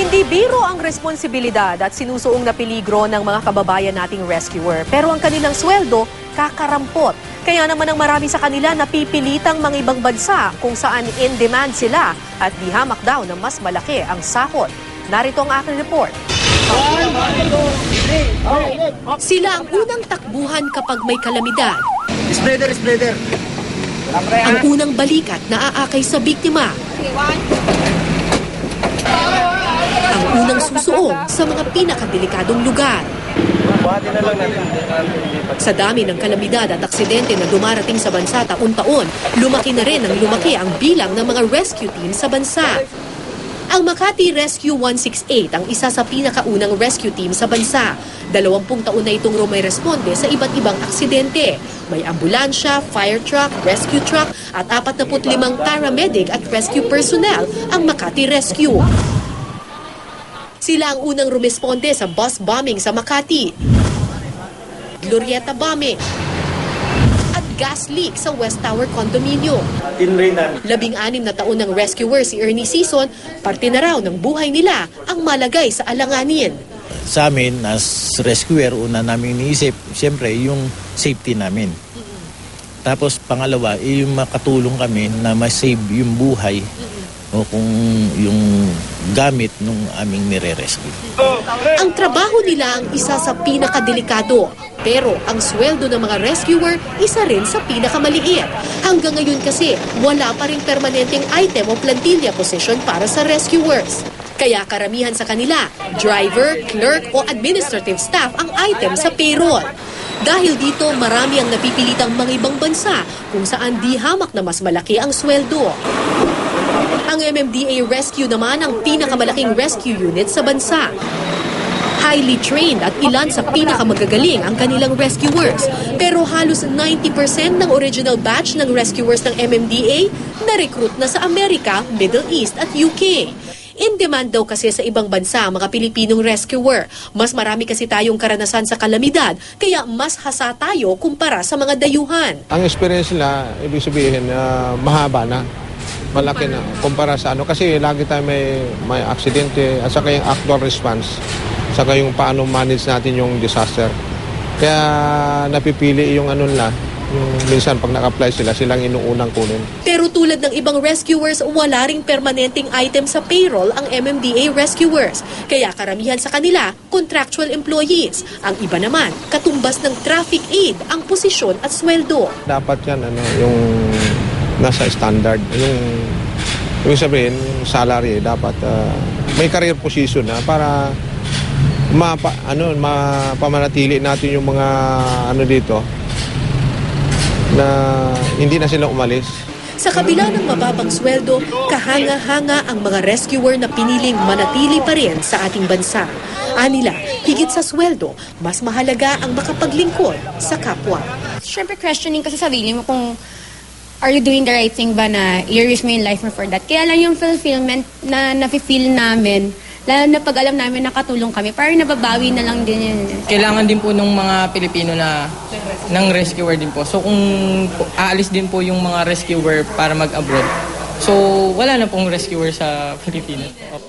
Hindi biro ang responsibilidad at sinusuong na peligro ng mga kababayan nating rescuer. Pero ang kanilang sweldo, kakarampot. Kaya naman ang marami sa kanila napipilitang mga ibang bansa kung saan in demand sila at di hamak daw na mas malaki ang sahod. Narito ang aking report. Sila ang unang takbuhan kapag may kalamidad. Spreader, spreader. Ang unang balikat na aakay sa biktima. Ang unang susuong sa mga pinakadelikadong lugar. Sa dami ng kalamidad at aksidente na dumarating sa bansa taon-taon, lumaki na rin ang lumaki ang bilang ng mga rescue team sa bansa. Ang Makati Rescue 168 ang isa sa pinakaunang rescue team sa bansa. Dalawampung taon na itong rumiresponde sa iba't ibang aksidente. May ambulansya, fire truck, rescue truck at 45 paramedic at rescue personnel ang Makati Rescue. Sila ang unang rumisponde sa bus bombing sa Makati. Glorieta bombing at gas leak sa West Tower Condominium. Tinrainan. Labing-anim na taon ng rescuer si Ernie Season, parte na raw ng buhay nila ang malagay sa alanganin. Sa amin, as rescuer, una namin iniisip, siyempre, yung safety namin. Tapos pangalawa, eh, yung makatulong kami na ma-save yung buhay o kung yung gamit nung aming nire-rescue. Ang trabaho nila ang isa sa pinakadelikado. Pero ang sweldo ng mga rescuer, isa rin sa pinakamaliit. Hanggang ngayon kasi, wala pa rin permanenteng item o plantilla position para sa rescuers. Kaya karamihan sa kanila, driver, clerk o administrative staff ang item sa payroll. Dahil dito, marami ang napipilitang mga ibang bansa kung saan di hamak na mas malaki ang sweldo. Ang MMDA Rescue naman ang pinakamalaking rescue unit sa bansa. Highly trained at ilan sa pinakamagagaling ang kanilang rescuers. Pero halos 90% ng original batch ng rescuers ng MMDA na-recruit na sa Amerika, Middle East at UK. In demand daw kasi sa ibang bansa ang mga Pilipinong rescuer. Mas marami kasi tayong karanasan sa kalamidad, kaya mas hasa tayo kumpara sa mga dayuhan. Ang experience nila, ibig sabihin, ah, mahaba na. Malaki na. Kumpara sa ano. Kasi lagi tayo may, may aksidente at saka yung actual response. Saka yung paano manage natin yung disaster. Kaya napipili yung ano nila. Yung minsan pag naka-apply sila, silang inuunang kunin. Pero tulad ng ibang rescuers, wala ring permanenteng item sa payroll ang MMDA rescuers. Kaya karamihan sa kanila, contractual employees. Ang iba naman, katumbas ng traffic aid ang posisyon at sweldo. Dapat yan, ano, yung nasa standard. Yung, yung sabihin, yung salary, dapat ah, may career position na para mapa, ano, mapamanatili natin yung mga ano dito na hindi na sila umalis. Sa kabila ng mababang sweldo, kahanga-hanga ang mga rescuer na piniling manatili pa rin sa ating bansa. Anila, higit sa sweldo, mas mahalaga ang makapaglingkod sa kapwa. Siyempre questioning ka sa sarili mo kung are you doing the right thing ba na i-risk mo yung life mo for that. Kaya lang yung fulfillment na nafe-feel namin, lalo na pag alam namin nakatulong kami, parang nababawi na lang din yun. kailangan din po ng mga Pilipino na ng rescuer din po. So kung aalis din po yung mga rescuer para mag-abroad, so wala na pong rescuer sa Pilipinas. Opo.